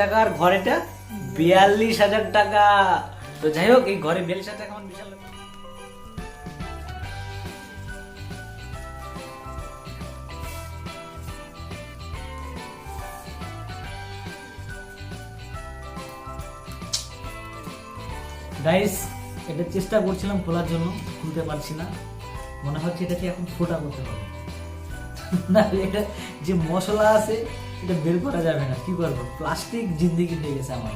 টাকার ঘরেটা বিয়াল্লিশ হাজার টাকা। তো যাই হোক, এই ঘরে বিয়াল্লিশ হাজার টাকা বিশাল গাইস এটা চেষ্টা করছিলাম খোলার জন্য, খুলতে পারছি না। মনে হচ্ছে এটাকে এখন ফোটা করতে হবে। না, এটা যে মশলা আছে এটা বের করা যাবে না কি করব? প্লাস্টিক জিন্দিগি হয়ে গেছে আমার।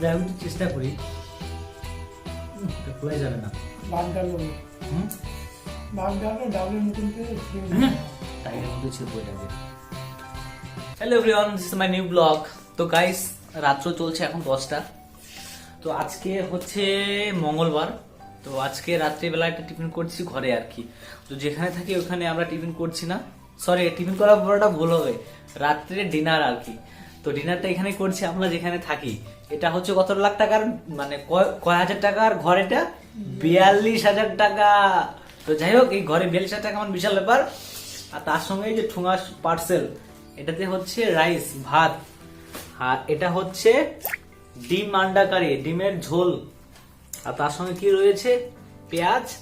যাই হোক চেষ্টা করি। খোলাই যাবে না। Hello everyone this my new blog তো গাইস রাত্র চলছে এখন দশটা। তো আজকে হচ্ছে মঙ্গলবার। তো আজকে রাত্রিবেলা একটা টিফিন করছি ঘরে আর কি। তো যেখানে থাকি ওখানে আমরা টিফিন করছি না। সরি টিফিন করার পরটা ভুল হবে। রাত্রে ডিনার আর কি। তো ডিনারটা এখানে করছি, আমরা যেখানে থাকি। এটা হচ্ছে কত লাখ টাকার মানে কয়- হাজার টাকার ঘর এটা? বিয়াল্লিশ হাজার টাকা। তো যাই হোক, এই ঘরে বিয়াল্লিশ হাজার টাকা আমার বিশাল ব্যাপার। আর তার সঙ্গে যে ঠুঙা পার্সেল এটাতে হচ্ছে রাইস ভাত। আর এটা হচ্ছে ডিম আন্ডা কারি ডিমের ঝোল। আর তার সঙ্গে কি রয়েছে? পেঁয়াজ,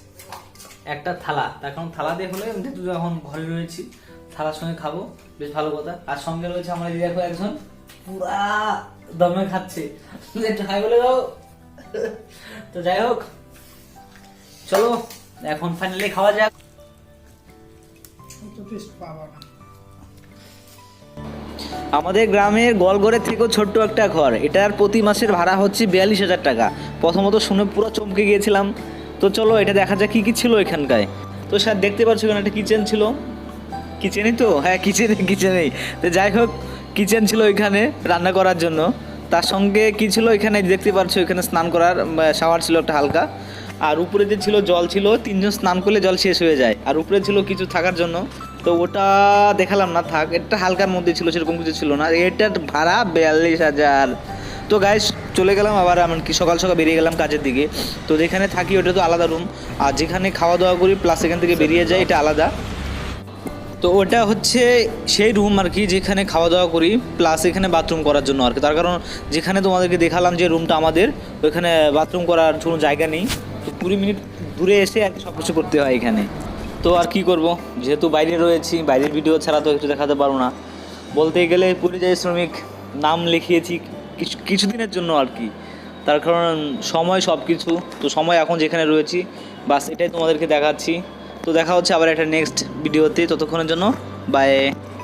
একটা থালা। তার কারণ থালা দিয়ে হলে এখন ঘরে রয়েছি। থালার সঙ্গে খাব বেশ ভালো কথা। আর সঙ্গে রয়েছে আমার এই দেখো একজন পুরা দমে খাচ্ছে। একটু হাই বলে দাও। তো যাই হোক চলো এখন ফাইনালি খাওয়া যাক। আমাদের গ্রামের গলগড়ের থেকেও ছোট্ট একটা ঘর। এটার প্রতি মাসের ভাড়া হচ্ছে বিয়াল্লিশ হাজার টাকা। প্রথমত শুনে পুরো চমকে গিয়েছিলাম। তো চলো এটা দেখা যাক কি কি ছিল এখানকায়। তো স্যার দেখতে পাচ্ছ এখানে একটা কিচেন ছিল। কিচেনই তো? হ্যাঁ কিচেনে কিচেনেই। তো যাই হোক, কিচেন ছিল ওইখানে রান্না করার জন্য। তার সঙ্গে কি ছিল এখানে দেখতে পাচ্ছ এখানে স্নান করার শাওয়ার ছিল একটা হালকা। আর উপরে যে ছিল জল ছিল, তিনজন স্নান করলে জল শেষ হয়ে যায়। আর উপরে ছিল কিছু থাকার জন্য। তো ওটা দেখালাম না, থাক, এটা হালকার মধ্যে ছিল, সেরকম কিছু ছিল না। এটার ভাড়া বিয়াল্লিশ হাজার। তো গাইস চলে গেলাম আবার, এমনকি সকাল সকাল বেরিয়ে গেলাম কাজের দিকে। তো যেখানে থাকি, ওটা তো আলাদা রুম আর যেখানে খাওয়া দাওয়া করি প্লাস এখান থেকে বেরিয়ে যায় এটা আলাদা। তো ওটা হচ্ছে সেই রুম আর কি যেখানে খাওয়া দাওয়া করি প্লাস এখানে বাথরুম করার জন্য আর কি। তার কারণ যেখানে তোমাদেরকে দেখালাম যে রুমটা আমাদের, ওইখানে বাথরুম করার কোনো জায়গা নেই। তো কুড়ি মিনিট দূরে এসে আর কি সব কিছু করতে হয় এখানে। তো আর কি করব? যেহেতু বাইরে রয়েছি, বাইরের ভিডিও ছাড়া তো একটু দেখাতে পারব না। বলতে গেলে পরিযায়ী শ্রমিক নাম লিখিয়েছি কিছু কিছুদিনের জন্য আর কি। তার কারণ সময় সব কিছু তো সময় এখন যেখানে রয়েছি, বাস এটাই তোমাদেরকে দেখাচ্ছি। তো দেখা হচ্ছে আবার একটা নেক্সট ভিডিওতে ততক্ষণের জন্য বাই